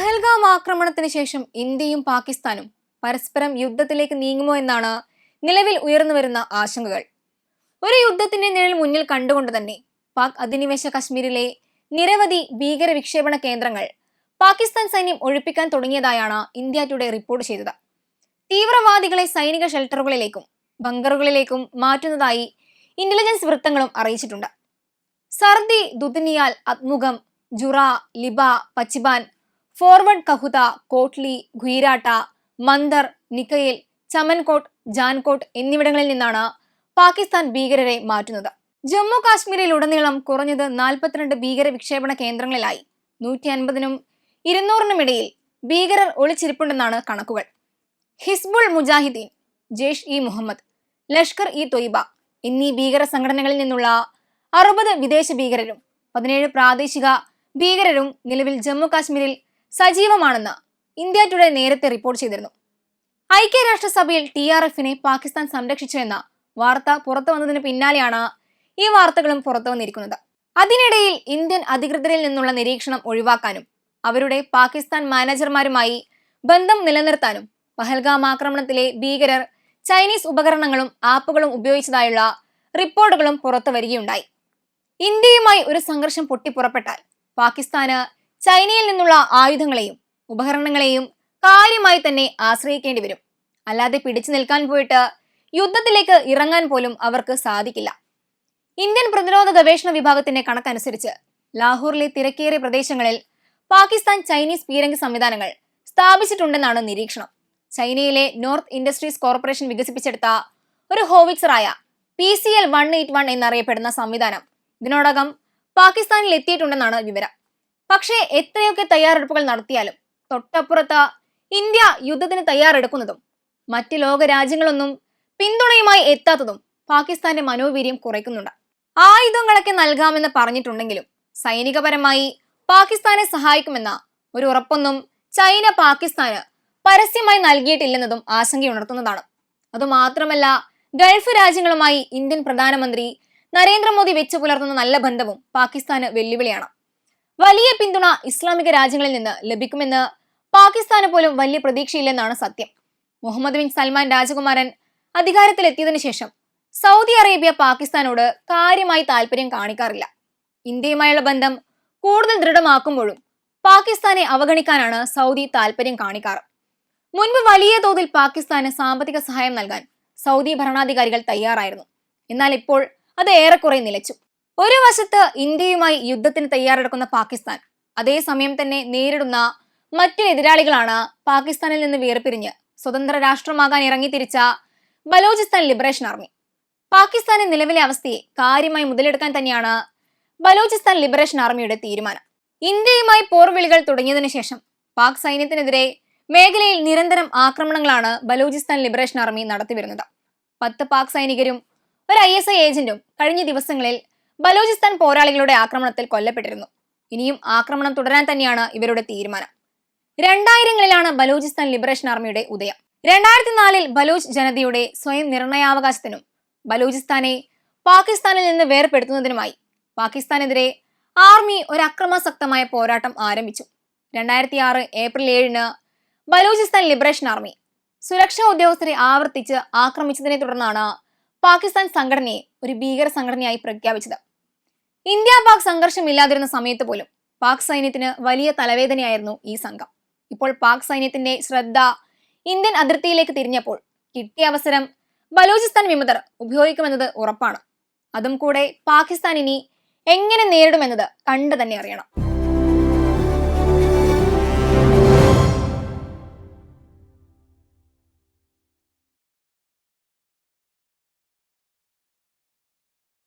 പഹൽഗാം ആക്രമണത്തിന് ശേഷം ഇന്ത്യയും പാകിസ്ഥാനും പരസ്പരം യുദ്ധത്തിലേക്ക് നീങ്ങുമോ എന്നാണ് നിലവിൽ ഉയർന്നു വരുന്ന ആശങ്കകൾ. ഒരു യുദ്ധത്തിന്റെ നിഴൽ മുന്നിൽ കണ്ടുകൊണ്ട് തന്നെ പാക് അധിനിവേശ കശ്മീരിലെ നിരവധി ഭീകര വിക്ഷേപണ കേന്ദ്രങ്ങൾ പാകിസ്ഥാൻ സൈന്യം ഒഴിപ്പിക്കാൻ തുടങ്ങിയതായാണ് ഇന്ത്യ ടുഡേ റിപ്പോർട്ട് ചെയ്തത്. തീവ്രവാദികളെ സൈനിക ഷെൽട്ടറുകളിലേക്കും ബങ്കറുകളിലേക്കും മാറ്റുന്നതായി ഇന്റലിജൻസ് വൃത്തങ്ങളും അറിയിച്ചിട്ടുണ്ട്. സർദി ദുദിനിയാൽ അത്മുഖം ജുറ ലിബ പച്ചിബാൻ ഫോർവേഡ് കഹുത കോട്ട്ലി ഖുയിരാട്ട മന്ദർ നിക്കയിൽ ചമൻകോട്ട് ജാൻകോട്ട് എന്നിവിടങ്ങളിൽ നിന്നാണ് പാകിസ്ഥാൻ ഭീകരരെ മാറ്റുന്നത്. ജമ്മു കാശ്മീരിൽ ഉടനീളം കുറഞ്ഞത് നാൽപ്പത്തിരണ്ട് ഭീകര വിക്ഷേപണ കേന്ദ്രങ്ങളിലായി. നൂറ്റി അൻപതിനും ഇരുന്നൂറിനും ഇടയിൽ ഭീകരർ ഒളിച്ചിരിപ്പുണ്ടെന്നാണ് കണക്കുകൾ. ഹിസ്ബുൾ മുജാഹിദ്ദീൻ ജെയ്ഷ് ഇ മുഹമ്മദ് ലഷ്കർ ഇ തൊയ്ബ എന്നീ ഭീകര സംഘടനകളിൽ നിന്നുള്ള അറുപത് വിദേശ ഭീകരരും പതിനേഴ് പ്രാദേശിക ഭീകരരും നിലവിൽ ജമ്മു കാശ്മീരിൽ സജീവമാണെന്ന് ഇന്ത്യ ടുഡേ നേരത്തെ റിപ്പോർട്ട് ചെയ്തിരുന്നു. ഐക്യരാഷ്ട്രസഭയിൽ ടി ആർ എഫിനെ പാകിസ്ഥാൻ സംരക്ഷിച്ചു എന്ന വാർത്ത പുറത്തു വന്നതിന് പിന്നാലെയാണ് ഈ വാർത്തകളും പുറത്തു വന്നിരിക്കുന്നത്. അതിനിടയിൽ ഇന്ത്യൻ അധികൃതരിൽ നിന്നുള്ള നിരീക്ഷണം ഒഴിവാക്കാനും അവരുടെ പാകിസ്ഥാൻ മാനേജർമാരുമായി ബന്ധം നിലനിർത്താനും പഹൽഗാം ആക്രമണത്തിലെ ഭീകരർ ചൈനീസ് ഉപകരണങ്ങളും ആപ്പുകളും ഉപയോഗിച്ചതായുള്ള റിപ്പോർട്ടുകളും പുറത്തു വരികയുണ്ടായി. ഇന്ത്യയുമായി ഒരു സംഘർഷം പൊട്ടിപ്പുറപ്പെട്ടാൽ പാകിസ്ഥാന് ചൈനയിൽ നിന്നുള്ള ആയുധങ്ങളെയും ഉപകരണങ്ങളെയും കാര്യമായി തന്നെ ആശ്രയിക്കേണ്ടി വരും. അല്ലാതെ പിടിച്ചു നിൽക്കാൻ പോയിട്ട് യുദ്ധത്തിലേക്ക് ഇറങ്ങാൻ പോലും അവർക്ക് സാധിക്കില്ല. ഇന്ത്യൻ പ്രതിരോധ ഗവേഷണ വിഭാഗത്തിന്റെ കണക്കനുസരിച്ച് ലാഹോറിലെ തിരക്കേറിയ പ്രദേശങ്ങളിൽ പാകിസ്ഥാൻ ചൈനീസ് പീരങ്കി സംവിധാനങ്ങൾ സ്ഥാപിച്ചിട്ടുണ്ടെന്നാണ് നിരീക്ഷണം. ചൈനയിലെ നോർത്ത് ഇൻഡസ്ട്രീസ് കോർപ്പറേഷൻ വികസിപ്പിച്ചെടുത്ത ഒരു ഹോവിക്സറായ P C L one eight one എന്നറിയപ്പെടുന്ന സംവിധാനം ഇതിനോടകം പാകിസ്ഥാനിൽ എത്തിയിട്ടുണ്ടെന്നാണ് വിവരം. പക്ഷേ എത്രയൊക്കെ തയ്യാറെടുപ്പുകൾ നടത്തിയാലും തൊട്ടപ്പുറത്ത് ഇന്ത്യ യുദ്ധത്തിന് തയ്യാറെടുക്കുന്നതും മറ്റ് ലോക രാജ്യങ്ങളൊന്നും പിന്തുണയുമായി എത്താത്തതും പാകിസ്ഥാന്റെ മനോവീര്യം കുറയ്ക്കുന്നുണ്ട്. ആയുധങ്ങളൊക്കെ നൽകാമെന്ന് പറഞ്ഞിട്ടുണ്ടെങ്കിലും സൈനികപരമായി പാകിസ്ഥാനെ സഹായിക്കുമെന്ന ഒരു ഉറപ്പൊന്നും ചൈന പാകിസ്ഥാന് പരസ്യമായി നൽകിയിട്ടില്ലെന്നതും ആശങ്കയുണർത്തുന്നതാണ്. അതുമാത്രമല്ല ഗൾഫ് രാജ്യങ്ങളുമായി ഇന്ത്യൻ പ്രധാനമന്ത്രി നരേന്ദ്രമോദി വെച്ചു പുലർത്തുന്ന നല്ല ബന്ധവും പാകിസ്ഥാന് വെല്ലുവിളിയാണ്. വലിയ പിന്തുണ ഇസ്ലാമിക രാജ്യങ്ങളിൽ നിന്ന് ലഭിക്കുമെന്ന് പാകിസ്ഥാന് പോലും വലിയ പ്രതീക്ഷയില്ലെന്നാണ് സത്യം. മുഹമ്മദ് ബിൻ സൽമാൻ രാജകുമാരൻ അധികാരത്തിലെത്തിയതിനു ശേഷം സൗദി അറേബ്യ പാകിസ്ഥാനോട് കാര്യമായി താല്പര്യം കാണിക്കാറില്ല. ഇന്ത്യയുമായുള്ള ബന്ധം കൂടുതൽ ദൃഢമാക്കുമ്പോഴും പാകിസ്ഥാനെ അവഗണിക്കാനാണ് സൗദി താല്പര്യം കാണിക്കാറ്. മുൻപ് വലിയ തോതിൽ പാകിസ്ഥാന് സാമ്പത്തിക സഹായം നൽകാൻ സൗദി ഭരണാധികാരികൾ തയ്യാറായിരുന്നു. എന്നാൽ ഇപ്പോൾ അത് ഏറെക്കുറെ നിലച്ചു. ഒരു വശത്ത് ഇന്ത്യയുമായി യുദ്ധത്തിന് തയ്യാറെടുക്കുന്ന പാകിസ്ഥാൻ അതേസമയം തന്നെ നേരിടുന്ന മറ്റു എതിരാളികളാണ് പാകിസ്ഥാനിൽ നിന്ന് വേർപിരിഞ്ഞ് സ്വതന്ത്ര രാഷ്ട്രമാകാൻ ഇറങ്ങിത്തിരിച്ച ബലോചിസ്ഥാൻ ലിബറേഷൻ ആർമി. പാകിസ്ഥാന്റെ നിലവിലെ അവസ്ഥയെ കാര്യമായി മുതലെടുക്കാൻ തന്നെയാണ് ബലോചിസ്ഥാൻ ലിബറേഷൻ ആർമിയുടെ തീരുമാനം. ഇന്ത്യയുമായി പോർവിളികൾ തുടങ്ങിയതിനു ശേഷം പാക് സൈന്യത്തിനെതിരെ മേഖലയിൽ നിരന്തരം ആക്രമണങ്ങളാണ് ബലോചിസ്ഥാൻ ലിബറേഷൻ ആർമി നടത്തിവരുന്നത്. പത്ത് പാക് സൈനികരും ഒരു ഐ ഏജന്റും കഴിഞ്ഞ ദിവസങ്ങളിൽ ബലൂചിസ്ഥാൻ പോരാളികളുടെ ആക്രമണത്തിൽ കൊല്ലപ്പെട്ടിരുന്നു. ഇനിയും ആക്രമണം തുടരാൻ തന്നെയാണ് ഇവരുടെ തീരുമാനം. രണ്ടായിരങ്ങളിലാണ് ബലൂചിസ്ഥാൻ ലിബറേഷൻ ആർമിയുടെ ഉദയം. രണ്ടായിരത്തി നാലിൽ ബലൂച്ച് ജനതയുടെ സ്വയം നിർണയാവകാശത്തിനും ബലൂചിസ്ഥാനെ പാകിസ്ഥാനിൽ നിന്ന് വേർപെടുത്തുന്നതിനുമായി പാകിസ്ഥാനെതിരെ ആർമി ഒരു അക്രമാസക്തമായ പോരാട്ടം ആരംഭിച്ചു. രണ്ടായിരത്തി ആറ് ഏപ്രിൽ ഏഴിന് ബലൂചിസ്ഥാൻ ലിബറേഷൻ ആർമി സുരക്ഷാ ഉദ്യോഗസ്ഥരെ ആവർത്തിച്ച് ആക്രമിച്ചതിനെ തുടർന്നാണ് പാകിസ്ഥാൻ സംഘടനയെ ഒരു ഭീകര സംഘടനയായി പ്രഖ്യാപിച്ചത്. ഇന്ത്യ പാക് സംഘർഷം ഇല്ലാതിരുന്ന സമയത്ത് പോലും പാക് സൈന്യത്തിന് വലിയ തലവേദനയായിരുന്നു ഈ സംഘം. ഇപ്പോൾ പാക് സൈന്യത്തിന്റെ ശ്രദ്ധ ഇന്ത്യൻ അതിർത്തിയിലേക്ക് തിരിഞ്ഞപ്പോൾ കിട്ടിയ അവസരം ബലൂചിസ്ഥാൻ വിമതർ ഉപയോഗിക്കുമെന്നത് ഉറപ്പാണ്. അതും കൂടെ പാകിസ്ഥാൻ ഇനി എങ്ങനെ നേരിടുമെന്നത് കണ്ടു തന്നെ അറിയണം.